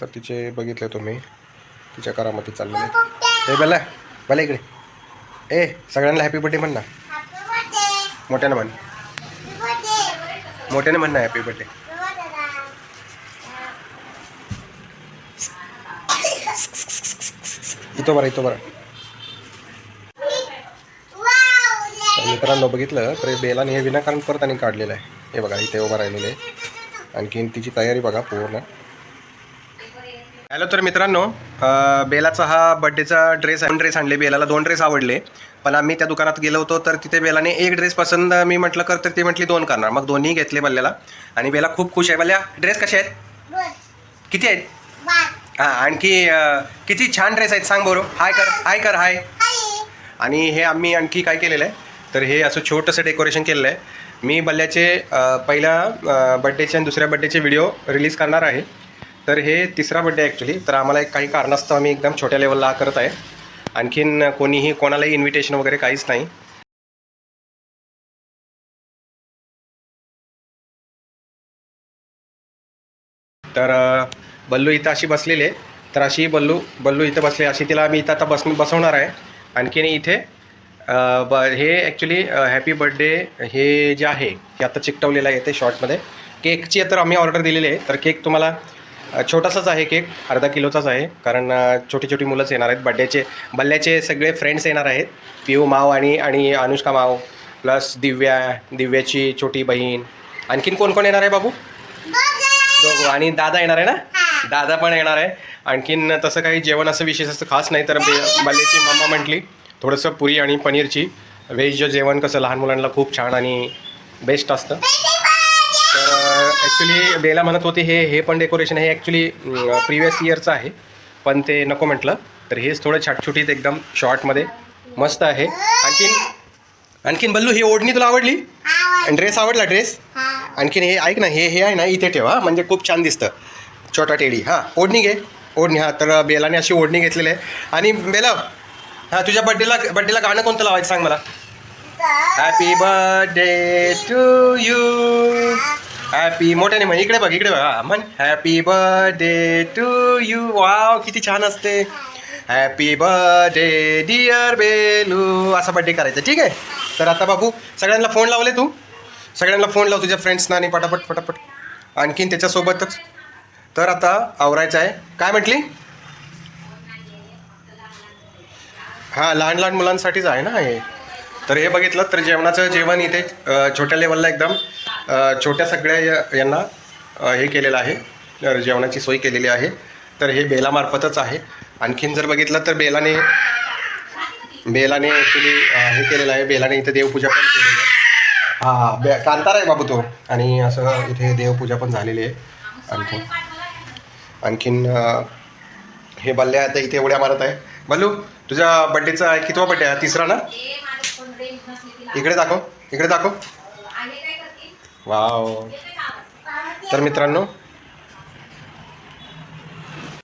तर तिचे बघितले तुम्ही. तिच्या करामध्ये चाललेले. ए बेला बला इकडे. ए सगळ्यांना हॅपी बर्थडे म्हण ना. मोठ्यानं म्हण. मोठ्याने म्हण ना हॅपी बर्थडे इथं बरं इथं बरं. मित्रांनो बघितलं तर बेलाने हे विनाकारण परत आणि काढलेलं आहे. हे बघा इथे उभं राहिलेलं आहे. आणखीन तिची तयारी बघा पूर्ण. हॅलो तर मित्रांनो बेलाचा हा बड्डेचा ड्रेस दोन ड्रेस आणले. बेलाला दोन ड्रेस आवडले. पण आम्ही त्या दुकानात गेलो होतो तर तिथे बेलाने एक ड्रेस पसंत मी म्हटलं कर तर ती म्हटली दोन करणार. मग दोन्ही घेतले बल्ल्याला. आणि बेला खूप खुश आहे. बल्ल्या ड्रेस कसे आहेत? किती आहेत? हां आणखी किती छान ड्रेस आहेत सांग बरं. हाय कर हाय कर हाय आणि हे आम्ही आणखी काय केलेलं आहे? तर हे असं छोटंसं डेकोरेशन केलेलं आहे. मी बल्ल्याचे पहिल्या बड्डेचे आणि दुसऱ्या बड्डेचे व्हिडिओ रिलीज करणार आहे. तर हे तिसरा बड्डे ॲक्च्युली तर आम्हाला एक काही कारणास्तव आम्ही एकदम छोट्या लेवलला करत आहे. आणखीन कोणीही कोणालाही इन्व्हिटेशन वगैरे काहीच नाही. तर बल्लू इथं अशी बसलेली आहे. तर अशी बल्लू बल्लू इथं बसले अशी तिला मी इथं आता बस बसवणार आहे. आणखीन इथे ब हे ॲक्च्युली हॅपी बर्थडे हे जे आहे हे आता चिकटवलेलं आहे ते शॉर्टमध्ये केकची तर आम्ही ऑर्डर दिलेली आहे. तर केक तुम्हाला छोटासाच आहे केक अर्धा किलोचाच आहे कारण छोटी छोटी मुलंच येणार आहेत. बड्डेचे बल्ल्याचे सगळे फ्रेंड्स येणार आहेत. पिऊ माव आणि आणि अनुष्का माव प्लस दिव्या दिव्याची छोटी बहीण. आणखीन कोण कोण येणार आहे बाबू? दोघं. आणि दादा येणार आहे ना? दादा पण येणार आहे. आणखीन तसं काही जेवण असं विशेष असं खास नाही तर बे- मम्मा म्हटली थोडंसं पुरी आणि पनीरची. व्हेज जेवण कसं लहान मुलांना खूप छान आणि बेस्ट असतं. ॲक्च्युली बेला म्हणत होते हे हे पण डेकोरेशन हे ॲक्च्युली प्रिवियस इयरचं आहे. पण ते नको म्हटलं. तर हेच थोडं छाटछुटीत एकदम शॉर्टमध्ये मस्त आहे. आणखीन आणखीन बल्लू ही ओढणी तुला आवडली? ड्रेस आवडला ड्रेस? आणखीन हे ऐक ना हे हे आहे ना इथे ठेव हा. म्हणजे खूप छान दिसतं. छोटा टेडी हां. ओढणी घे. ओढणी हां. तर बेलाने अशी ओढणी घेतलेली आहे. आणि बेला हां तुझ्या बड्डेला बड्डेला गाणं कोणतं लावायचं सांग मला? Happy birthday to you happy मोठ्याने म्हण इकडे बघ इकडे बघा. म्हण happy birthday to you wow किती छान असते. हॅपी बर्थडे डिअर बेलू असा बड्डे करायचा ठीक आहे? तर आता बाबू सगळ्यांना फोन लावले तू? सगळ्यांना फोन लाव तुझ्या फ्रेंड्सना आणि पटापट पटापट. आणखीन त्याच्यासोबतच. तर आता आवरायचं आहे. काय म्हटली? हां लहान लहान मुलांसाठीच आहे ना हे. तर हे बघितलं तर जेवणाचं जेवण इथे छोट्या लेवलला एकदम छोट्या सगळ्या यांना हे केलेलं आहे. जेवणाची सोय केलेली आहे. तर हे बेलामार्फतच आहे. आणखीन जर बघितलं तर बेलाने बेलाने ॲक्च्युली हे केलेलं आहे. बेलाने इथे देवपूजा पण केलेली आहे. हां बे कांतार आहे बाबू तो. आणि असं इथे देवपूजा पण झालेली आहे. आणखीन आणखीन हे हे बल्ल्या आता इथे एवढ्या मारत आहे. बल्लू तुझ्या बड्डेचा कितवा बड्डे आहे? तिसरा ना? इकडे दाखव इकडे दाखव. वाव. तर मित्रांनो